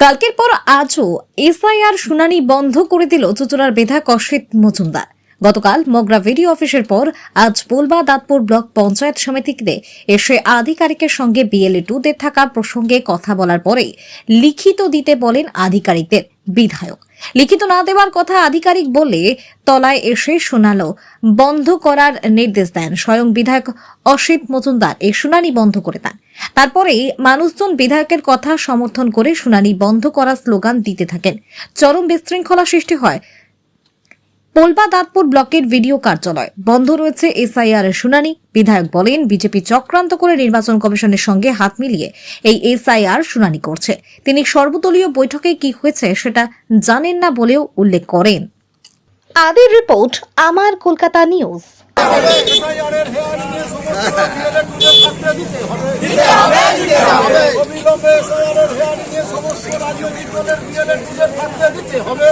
কালকের পর আজও এসআইআর শুনানি বন্ধ করে দিল চুচুড়ার বিধায়ক অসিত মজুমদার। গতকাল মগরা ভিডি অফিসের পর আজ পোলবা দাঁতপুর ব্লক পঞ্চায়েত সমিতিতে এসে আধিকারিকের সঙ্গে বিএলএ টুদের থাকা প্রসঙ্গে কথা বলার পরে লিখিত দিতে বলেন আধিকারিকদের বিধায়ক। লিখিত না দেওয়ার কথা আধিকারিক বলে তলায় এসে শোনালো, বন্ধ করার নির্দেশ দেন। স্বয়ং বিধায়ক অসিত মজুমদার এই শুনানি বন্ধ করে দেন। তারপরেই মানুষজন বিধায়কের কথা সমর্থন করে শুনানি বন্ধ করার স্লোগান দিতে থাকেন। চরম বিশৃঙ্খলা সৃষ্টি হয়। পোলবা দাঁতপুর ব্লকের ভিডিও কার্যালয়। বন্ধ রয়েছে এসআইআর এর শুনানি। বিধায়ক বলেন বিজেপি চক্রান্ত করে নির্বাচন কমিশনের সঙ্গে হাত মিলিয়ে এই এসআইআর শুনানি করছে। তিনি সর্বদলীয় বৈঠকে কি হয়েছে সেটা জানেন না বলেও উল্লেখ করেন। আদির রিপোর্ট আমার কলকাতা নিউজ। অবিলম্বে সমস্ত রাজনৈতিক দলের থাকতে দিতে হবে।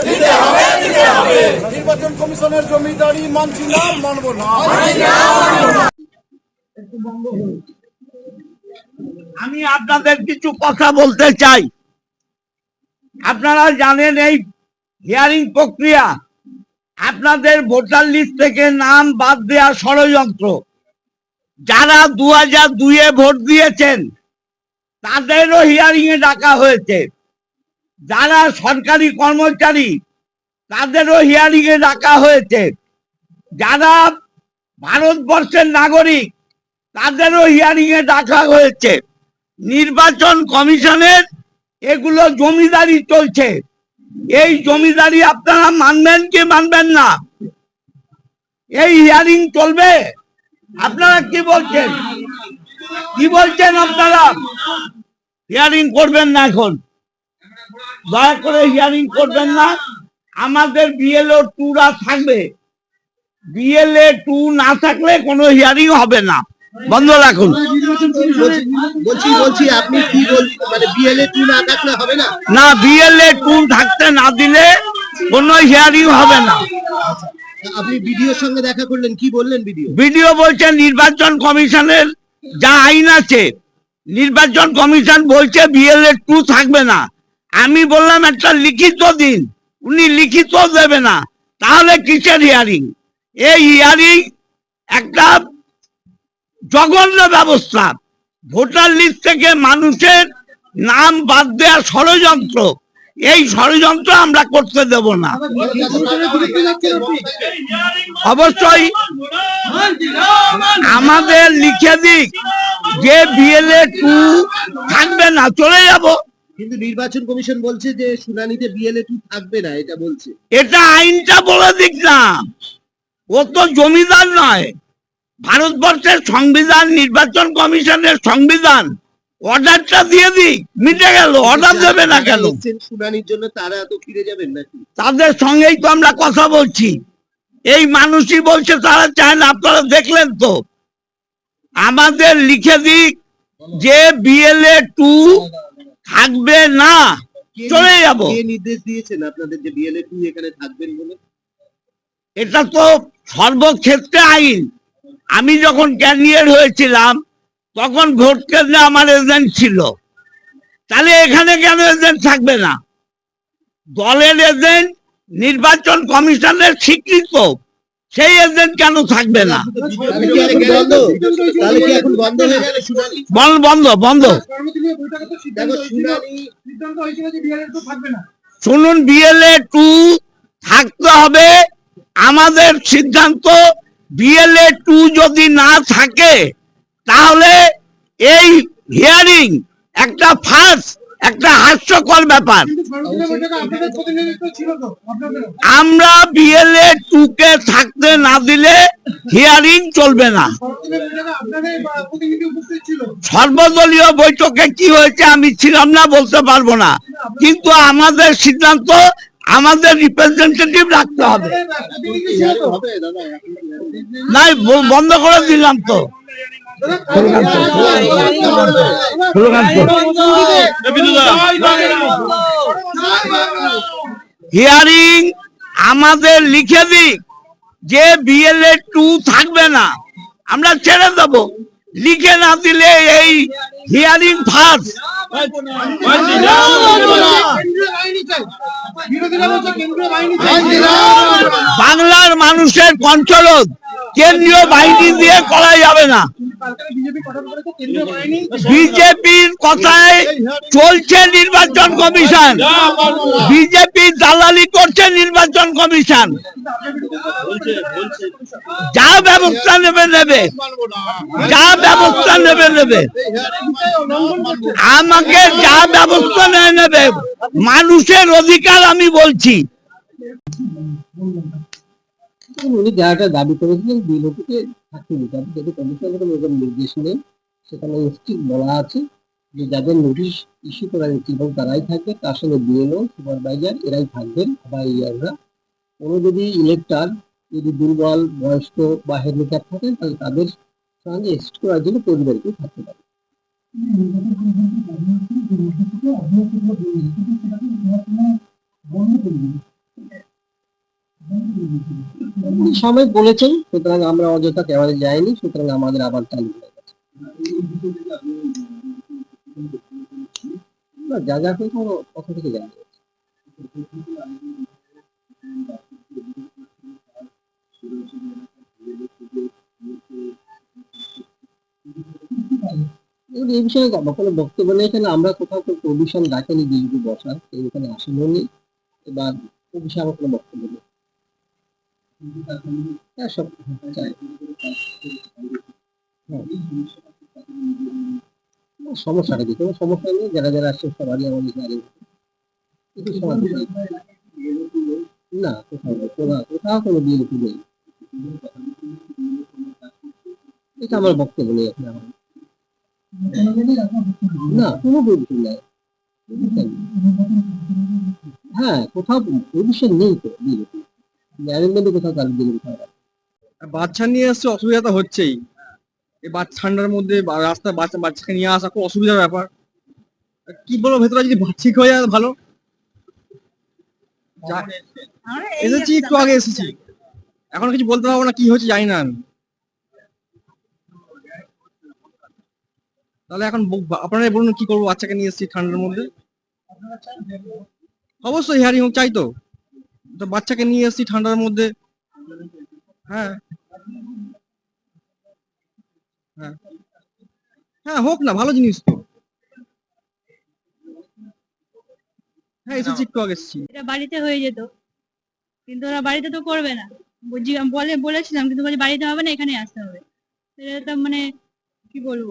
নির্বাচন কমিশনের জমিদারি মানছি না মানব না আমি আপনাদের কিছু কথা বলতে চাই। আপনারা জানেন এই হিয়ারিং প্রক্রিয়া। আপনাদের ভোটার লিস্ট থেকে নাম বাদ দেওয়া ষড়যন্ত্র। যারা দু হাজার দুইয়ে ভোট দিয়েছেন, তাদেরও হিয়ারিং এ ডাকা হয়েছে। যারা সরকারি কর্মচারী তাদেরও হিয়ারিং এ ডাকা হয়েছে। যারা ভারতবর্ষের নাগরিক, তাদেরও হিয়ারিং এ ডাকা হয়েছে। নির্বাচন কমিশনের এগুলো জমিদারি চলছে। এই জমিদারি আপনারা মানবেন কি মানবেন না? এই হিয়ারিং চলবে? আপনারা কি বলছেন? কি বলছেন আপনারা? হিয়ারিং করবেন না এখন। দয়া করে হিয়ারিং করবেন না। আমাদের বিএলও টুরা থাকবে। বিএলএ টু না থাকলে কোনো হিয়ারিং হবে না। বন্ধ রাখুন। বলছি- বলছি আপনি কি বল মানে বিএলএ টু না থাকলে হবে না? না বিএলএ টু থাকতে না দিলে কোনো হিয়ারিং হবে না। আপনি ভিডিওর সঙ্গে দেখা করলেন কি বললেন ভিডিও ভিডিও বলছেন নির্বাচন কমিশনের যা আইন আছে নির্বাচন কমিশন বলছে বিএলএ টু থাকবে না। আমি বললাম একটা লিখিত দিন। উনি লিখিত দেবে না। তাহলে কিসের হিয়ারিং এই হিয়ারিং একটা জঘন্য ব্যবস্থা। ভোটার লিস্ট থেকে মানুষের নাম বাদ দেওয়া ষড়যন্ত্র। এই ষড়যন্ত্র আমরা করতে দেব না। অবশ্যই আমাদের লিখে দিক। যে বিএলএ টু থাকবে না, চলে যাব। কিন্তু নির্বাচন কমিশন বলছে যে শুনানিতে বিএলএ টু থাকবে না এটা বলছে। এটা আইনটা বলে দিক না। ও তো জমিদার নয়। ভারতবর্ষের সংবিধান নির্বাচন কমিশনের সংবিধান অর্ডারটা দিয়ে দিক মিটে গেল অর্ডার দেবে না কেন? শুনানির জন্য তারা তো ফিরে যাবেন নাকি? তাদের সঙ্গেই তো আমরা কথা বলছি। এই মানুষই বলছে তারা চায় না আপনারা দেখলেন তো। আমাদের লিখে দিক যে বিএলএ টু থাকবে না চলে যাব। কে নির্দেশ দিয়েছেন আপনাদের যে বিএলএ টু এখানে থাকবেন বলে? এটা তো সর্বক্ষেত্রে আইন। আমি যখন ক্যান্ডিডেট হয়েছিলাম তখন ভোট কেন্দ্রে আমার এজেন্ট ছিল তাহলে এখানে কেন এজেন্ট থাকবে না? দলের এজেন্ট নির্বাচন কমিশনের স্বীকৃত। সেই এজেন্ট কেন থাকবে না? বন্ধ বন্ধ শুনানি বিএলএ টু থাকতে হবে। আমাদের সিদ্ধান্ত বিএলএ টু যদি না থাকে তাহলে এই হিয়ারিং একটা ফার্স একটা হাস্যকর ব্যাপার। আমরা বিএলএ টু কে থাকতে না দিলে হিয়ারিং চলবে না। সর্বদলীয় বৈঠকে কি হয়েছে আমি ছিলাম না বলতে পারব না। কিন্তু আমাদের সিদ্ধান্ত আমাদের রিপ্রেজেন্টেটিভ রাখতে হবে। নাই বন্ধ করে দিলাম তো। হিয়ারিং আমাদের লিখে দিক, যে বিএলএ টু থাকবে না, আমরা ছেড়ে দেব। লিখে না দিলে এই হিয়ারিং ফার্স্ট বাংলার মানুষের কঞ্চলত কেন্দ্রীয় বাহিনী দিয়ে করা যাবে না। বিজেপির কথায় চলছে নির্বাচন কমিশন। বিজেপি দালালি করছে নির্বাচন কমিশন। যা ব্যবস্থা নেবে নেবে। যা ব্যবস্থা নেবে নেবে। আমাকে যা ব্যবস্থা নেবে নেবে। মানুষের অধিকার আমি বলছি। উনি যারা দাবি করেছিলেন দুই থাকতে দিতে হবে। কোনো এরকম নির্দেশ নেই, সেখানে স্ট্রিক্ট বলা আছে যে যাদের নোটিশ ইস্যু করা হয়েছে এবং তারাই থাকবে, তার সঙ্গে বিএলও সুপারভাইজার এরাই থাকবেন বা ইয়াররা। কোনো যদি ইলেকটার যদি দুর্বল, বয়স্ক বা হ্যান্ডিক্যাপ থাকেন, তাহলে তাদের সঙ্গে এসিস্ট করার জন্য পরিবারকেও থাকতে পারে সময় বলেছেন, সুতরাং আমরা অযথা কেওয়ালে যাইনি, সুতরাং আমাদের আবার চালু হয়ে যা যা আমার কথা থেকে জানা এই বিষয়ে কোনো বক্তব্য নেই এখানে আমরা কোথাও কোনো প্রভিশন রাখেনি বসার কেউ এখানে আসেনও নি এবার এ বিষয়ে আমার কোনো বক্তব্য নেই। হ্যাঁ সব চাই হ্যাঁ। সমস্যাটা কি কোনো সমস্যা নেই, যারা যারা আসছে সবারই আমাদের না, কোথাও কোথাও কোনো বিএনপি নেই। এটা আমার বক্তব্য নেই এখন আমার। না, কোনো বিএনপি নাই। হ্যাঁ কোথাও পজিশন নেই তো বিএনপি। কোথাও আর বাচ্চা নিয়ে এসছে অসুবিধা তো হচ্ছেই। এই বাচ্চা ঠান্ডার মধ্যে বা- রাস্তায় বাচ্চা বাচ্চাকে নিয়ে আসা খুব অসুবিধার ব্যাপার। কি বলব ভেতরে যদি ঠিক হয়ে যায় ভালো। এসেছি একটু আগে এসেছি। এখন কিছু বলতে পারব না কি হচ্ছে জানি না আমি। তাহলে এখন আপনারাই বলুন কি করব বাচ্চাকে নিয়ে এসেছি ঠান্ডার মধ্যে। অবশ্যই হিয়ারিং হোক চাই তো। তো বাচ্চাকে নিয়ে এসেছি ঠান্ডার মধ্যে। হ্যাঁ। হ্যাঁ। হ্যাঁ হোক না, ভালো জিনিস তো। হ্যাঁ এসেছি, একটু আগে এসেছি। এটা বাড়িতে হয়ে যেত। কিন্তু ওরা বাড়িতে তো করবে না। বুঝি, বলে, বলেছিলাম, কিন্তু বলে বাড়িতে হবে না, এখানে আসতে হবে। এটা তো মানে কি বলব?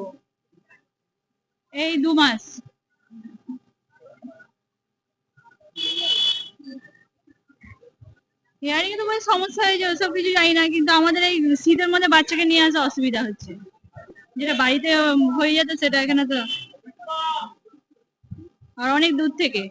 এই দু মাস। হিয়ারিং এ তো মানে সমস্যা হয়েছে ওসব কিছু জানি না, কিন্তু আমাদের এই শীতের মধ্যে বাচ্চাকে নিয়ে আসা অসুবিধা হচ্ছে। যেটা বাড়িতে হয়ে যেত সেটা এখানে তো আর অনেক দূর থেকে।